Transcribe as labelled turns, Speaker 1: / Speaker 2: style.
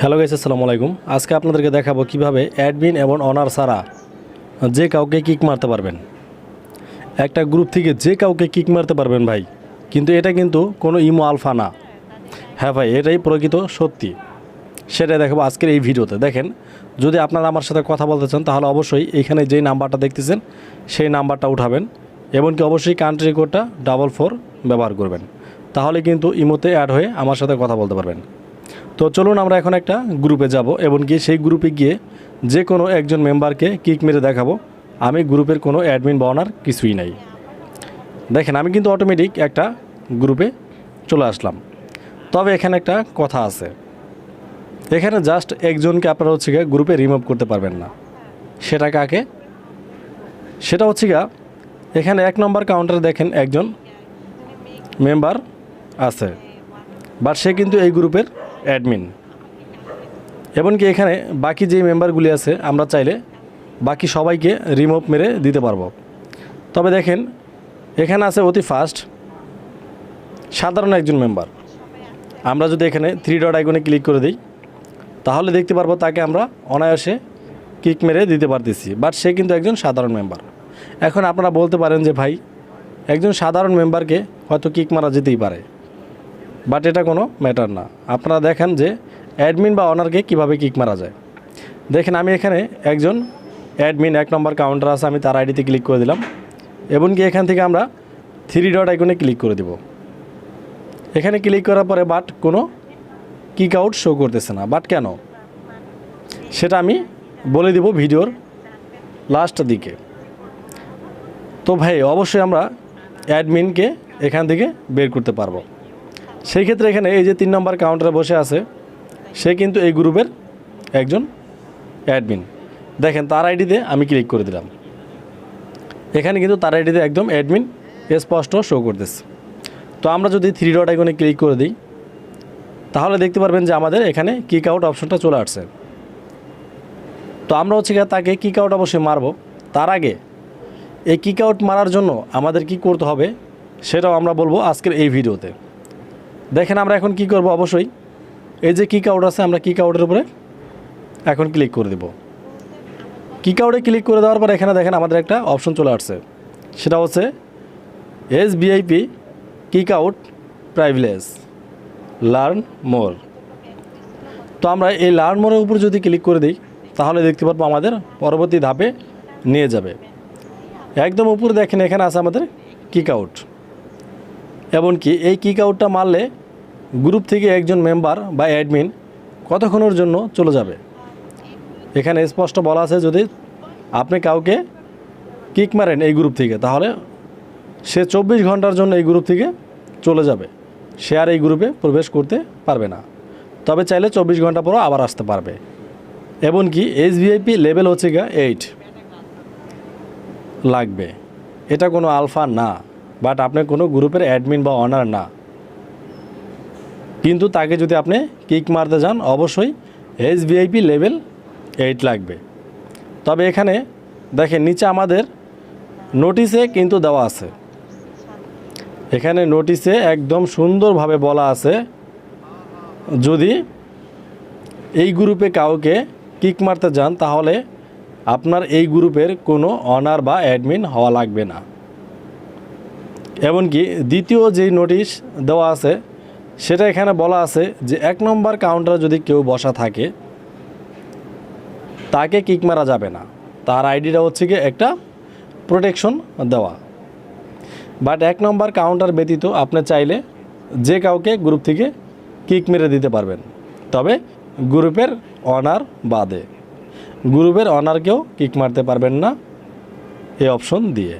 Speaker 1: Hello guys, আসসালামু আলাইকুম। আজকে আপনাদেরকে দেখাবো কীভাবে অ্যাডমিন এবং অনার ছাড়া যে কাউকে কিক মারতে পারবেন। একটা গ্রুপ থেকে যে কাউকে কিক মারতে পারবেন ভাই, কিন্তু এটা কিন্তু কোনো ইমো আলফা না। হ্যাঁ ভাই, এটাই প্রকৃত সত্যি। সেটাই দেখাবো আজকের এই ভিডিওতে। দেখেন, যদি আপনারা আমার সাথে কথা বলতে চান, তাহলে অবশ্যই এখানে যেই নাম্বারটা দেখতেছেন, সেই নাম্বারটা উঠাবেন, এমনকি অবশ্যই কান্ট্রি কোডটা ডাবল ফোর ব্যবহার করবেন। তাহলে কিন্তু ইমোতে অ্যাড হয়ে আমার সাথে কথা বলতে পারবেন। তো চলুন আমরা এখন একটা গ্রুপে যাব এবং গিয়ে সেই গ্রুপে গিয়ে যে কোনো একজন মেম্বারকে কিক মেরে দেখাবো। আমি গ্রুপের কোনো অ্যাডমিন বা কিছুই নাই। দেখেন, আমি কিন্তু অটোমেটিক একটা গ্রুপে চলে আসলাম। তবে এখানে একটা কথা আছে। এখানে জাস্ট একজনকে আপনারা হচ্ছে গিয়ে গ্রুপে রিমুভ করতে পারবেন না। সেটা কাকে? সেটা হচ্ছে গিয়া এখানে এক নম্বর কাউন্টারে দেখেন একজন মেম্বার আছে। বাট সে কিন্তু এই গ্রুপের অ্যাডমিন। এমনকি এখানে বাকি যে মেম্বারগুলি আছে, আমরা চাইলে বাকি সবাইকে রিমুভ মেরে দিতে পারব। তবে দেখেন, এখানে আছে অতি ফাস্ট, সাধারণ একজন মেম্বার। আমরা যদি এখানে থ্রি ডট আইকনে ক্লিক করে দিই, তাহলে দেখতে পারব তাকে আমরা অনায়াসে কিক মেরে দিতে পারতেছি। বাট সে কিন্তু একজন সাধারণ মেম্বার। এখন আপনারা বলতে পারেন যে, ভাই, একজন সাধারণ মেম্বারকে হয়তো কিক মারা যেতেই পারে। বাট এটা কোনো ম্যাটার না। আপনারা দেখেন যে অ্যাডমিন বা অনারকে কীভাবে কিক মারা যায়। দেখেন আমি এখানে একজন অ্যাডমিন এক নম্বর কাউন্টার আছে, আমি তার আইডিতে ক্লিক করে দিলাম। এমনকি এখান থেকে আমরা থ্রি ডট আইকনে ক্লিক করে দেব। এখানে ক্লিক করার পরে বাট কোনো কিক আউট শো করতেছে না। বাট কেন? সেটা আমি বলে দিব ভিডিওর লাস্ট দিকে। তো ভাই, অবশ্যই আমরা অ্যাডমিনকে এখান থেকে বের করতে পারব। সেই ক্ষেত্রে এখানে এই যে তিন নম্বর কাউন্টারে বসে আছে, সে কিন্তু এই গ্রুপের একজন অ্যাডমিন দেখেন, তার আইডিতে আমি ক্লিক করে দিলাম। এখানে কিন্তু তার আইডিতে একদম অ্যাডমিন স্পষ্ট শো করতেছে। তো আমরা যদি থ্রি ডট আইকনে ক্লিক করে দিই, তাহলে দেখতে পারবেন যে আমাদের এখানে কিক আউট অপশনটা চলে আসছে। তো আমরা হচ্ছে তাকে কিক আউট অবশ্যই মারবো। তার আগে এই কিক আউট মারার জন্য আমাদের কি করতে হবে, সেটাও আমরা বলব আজকের এই ভিডিওতে। দেখেন আমরা এখন কি করব? অবশ্যই এই যে কিক আউট আছে, আমরা কিক আউটের উপরে এখন ক্লিক করে দেব। কিক আউটে ক্লিক করে দেওয়ার পর এখানে দেখেন আমাদের একটা অপশন চলে আসছে। সেটা হচ্ছে S BIP kick out privilege learn more তো আমরা এই লার্ন মোরের উপর যদি ক্লিক করে দিই, তাহলে দেখতে পারব আমাদের পরবর্তী ধাপে নিয়ে যাবে। একদম উপরে দেখেন এখানে আছে আমাদের কিক আউট এমনকি এই কিক আউটটা মারলে গ্রুপ থেকে একজন মেম্বার বা অ্যাডমিন কতক্ষণের জন্য চলে যাবে? এখানে স্পষ্ট বলা আছে যদি আপনি কাউকে কিক মারেন এই গ্রুপ থেকে, তাহলে সে চব্বিশ ঘণ্টার জন্য এই গ্রুপ থেকে চলে যাবে। সে আর এই গ্রুপে প্রবেশ করতে পারবে না। তবে চাইলে চব্বিশ ঘণ্টা পরও আবার আসতে পারবে। এমনকি এইচ ভিআইপি লেভেল হচ্ছে গা এইট লাগবে। এটা কোনো আলফা না। বাট আপনি কোনো গ্রুপের অ্যাডমিন বা অনার না। কিন্তু তাকে যদি আপনি কিক মারতে যান, অবশ্যই এইচ ভিআইপি লেভেল এইট লাগবে। তবে এখানে দেখেন, নিচে আমাদের নোটিশে কিন্তু দেওয়া আছে। এখানে নোটিশে একদম সুন্দরভাবে বলা আছে, যদি এই গ্রুপে কাউকে কিক মারতে যান, তাহলে আপনার এই গ্রুপের কোনো অনার বা অ্যাডমিন হওয়া লাগবে না। এমনকি দ্বিতীয় যেই নোটিশ দেওয়া আছে, সেটা এখানে বলা আছে যে এক নম্বর কাউন্টারে যদি কেউ বসা থাকে, তাকে কিক মারা যাবে না। তার আইডিটা হচ্ছে গিয়ে একটা প্রোটেকশন দেওয়া। বাট এক নম্বর কাউন্টার ব্যতীত আপনি চাইলে যে কাউকে গ্রুপ থেকে কিক মেরে দিতে পারবেন। তবে গ্রুপের অনার বাদে, গ্রুপের অনারকেও কিক মারতে পারবেন না এই অপশন দিয়ে।